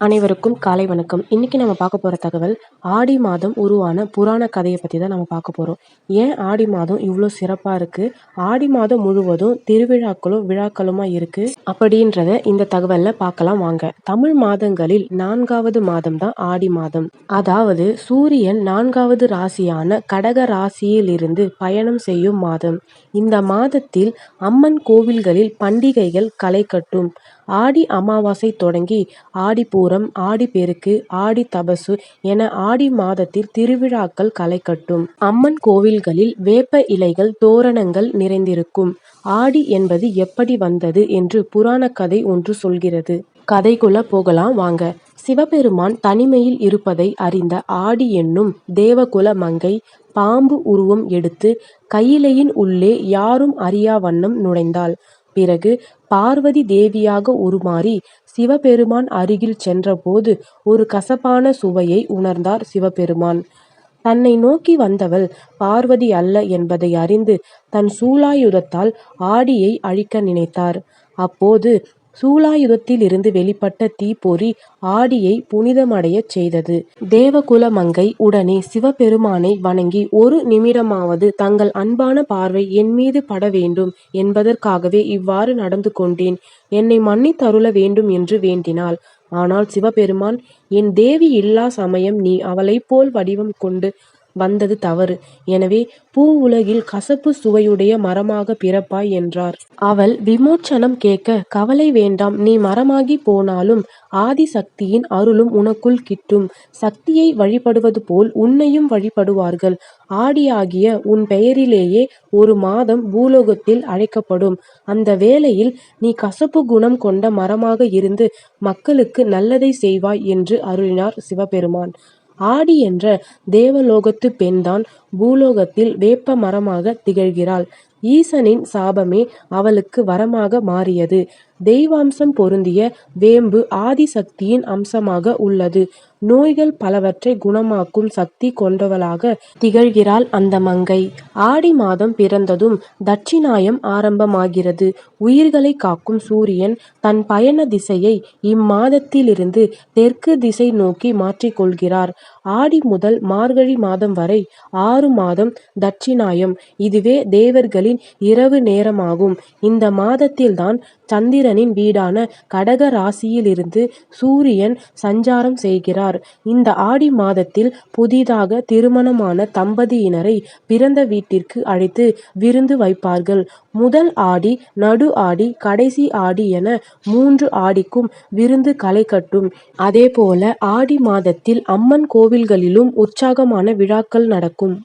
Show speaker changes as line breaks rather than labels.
அனைவருக்கும் காலை வணக்கம். இன்னைக்கு நம்ம பார்க்க போற தகவல் ஆடி மாதம் உருவான புராண கதையை பத்தி தான் நம்ம பார்க்க போறோம். ஏன் ஆடி மாதம் இவ்வளோ சிறப்பா இருக்கு? ஆடி மாதம் முழுவதும் திருவிழாக்களும் விழாக்களுமா இருக்கு? அப்படின்றத இந்த தகவல்ல பார்க்கலாம் வாங்க. தமிழ் மாதங்களில் நான்காவது மாதம் தான் ஆடி மாதம். அதாவது சூரியன் நான்காவது ராசியான கடக ராசியில் இருந்து பயணம் செய்யும் மாதம். இந்த மாதத்தில் அம்மன் கோவில்களில் பண்டிகைகள் களை கட்டும். ஆடி அமாவாசை தொடங்கி ஆடிப்பூரம் ஆடிப்பெருக்கு ஆடி தபசு என ஆடி மாதத்தில் திருவிழாக்கள் களை கட்டும் அம்மன் கோவில்களில் வேப்ப இலைகள் தோரணங்கள் நிறைந்திருக்கும். ஆடி என்பது எப்படி வந்தது என்று புராண கதை ஒன்று சொல்கிறது. கதைக்குள்ள போகலாம் வாங்க. சிவபெருமான் தனிமையில் இருப்பதை அறிந்த ஆடி என்னும் தேவகுல மங்கை பாம்பு உருவம் எடுத்து கையிலையின் உள்ளே யாரும் அறியா வண்ணம் நுழைந்தாள். பிறகு பார்வதி தேவியாக உருமாறி சிவபெருமான் அருகில் சென்றபோது ஒரு கசப்பான சுவையை உணர்ந்தார் சிவபெருமான். தன்னை நோக்கி வந்தவள் பார்வதி அல்ல என்பதை அறிந்து தன் சூலாயுதத்தால் ஆடியை அழிக்க நினைத்தார். அப்போது சூலாயுதத்தில் இருந்து வெளிப்பட்ட தீப்பொறி ஆடியை புனிதமடையச் செய்தது. தேவகுல மங்கை உடனே சிவபெருமானை வணங்கி ஒரு நிமிடமாவது தங்கள் அன்பான பார்வை என் மீது பட வேண்டும் என்பதற்காகவே இவ்வாறு நடந்து கொண்டேன். என்னை மன்னித்தருள வேண்டும் என்று வேண்டினாள். ஆனால் சிவபெருமான் என் தேவி இல்லா சமயம் நீ அவளைப் போல் வடிவம் கொண்டு வந்தது தவறு. எனவே பூ உலகில் கசப்பு சுவையுடைய மரமாக பிறப்பாய் என்றார். அவள் விமோச்சனம் கேட்க கவலை வேண்டாம் நீ மரமாகி போனாலும் ஆதி சக்தியின் அருளும் உனக்குள் கிட்டும். சக்தியை வழிபடுவது போல் உன்னையும் வழிபடுவார்கள். ஆடியாகிய உன் பெயரிலேயே ஒரு மாதம் பூலோகத்தில் அழைக்கப்படும். அந்த வேளையில் நீ கசப்பு குணம் கொண்ட மரமாக இருந்து மக்களுக்கு நல்லதை செய்வாய் என்று அருளினார் சிவபெருமான். ஆடி என்ற தேவலோகத்து பெண்தான் பூலோகத்தில் வேப்ப மரமாக திகழ்கிறாள். ஈசனின் சாபமே அவளுக்கு வரமாக மாறியது. தெய்வாம்சம் பொருந்திய வேம்பு ஆதிசக்தியின் அம்சமாக உள்ளது. நோய்கள் பலவற்றை குணமாக்கும் சக்தி கொண்டவளாக திகழ்கிறாள் அந்த மங்கை. ஆடி மாதம் பிறந்ததும் தட்சிணாயம் ஆரம்பமாகிறது. உயிர்களை காக்கும் சூரியன் தன் பயண திசையை இம்மாதத்திலிருந்து தெற்கு திசை நோக்கி மாற்றிக்கொள்கிறார். ஆடி முதல் மார்கழி மாதம் வரை ஆறு மாதம் தட்சிணாயம். இதுவே தேவர்களின் இரவு நேரமாகும். இந்த மாதத்தில்தான் சந்திரனின் வீடான கடக ராசியிலிருந்து சூரியன் சஞ்சாரம் செய்கிறார். இந்த ஆடி மாதத்தில் புதிதாக திருமணமான தம்பதியினரை பிறந்த வீட்டிற்கு அழைத்து விருந்து வைப்பார்கள். முதல் ஆடி நடு ஆடி கடைசி ஆடி என மூன்று ஆடிக்கும் விருந்து களை கட்டும். அதேபோல ஆடி மாதத்தில் அம்மன் கோவில்களிலும் உற்சாகமான விழாக்கள் நடக்கும்.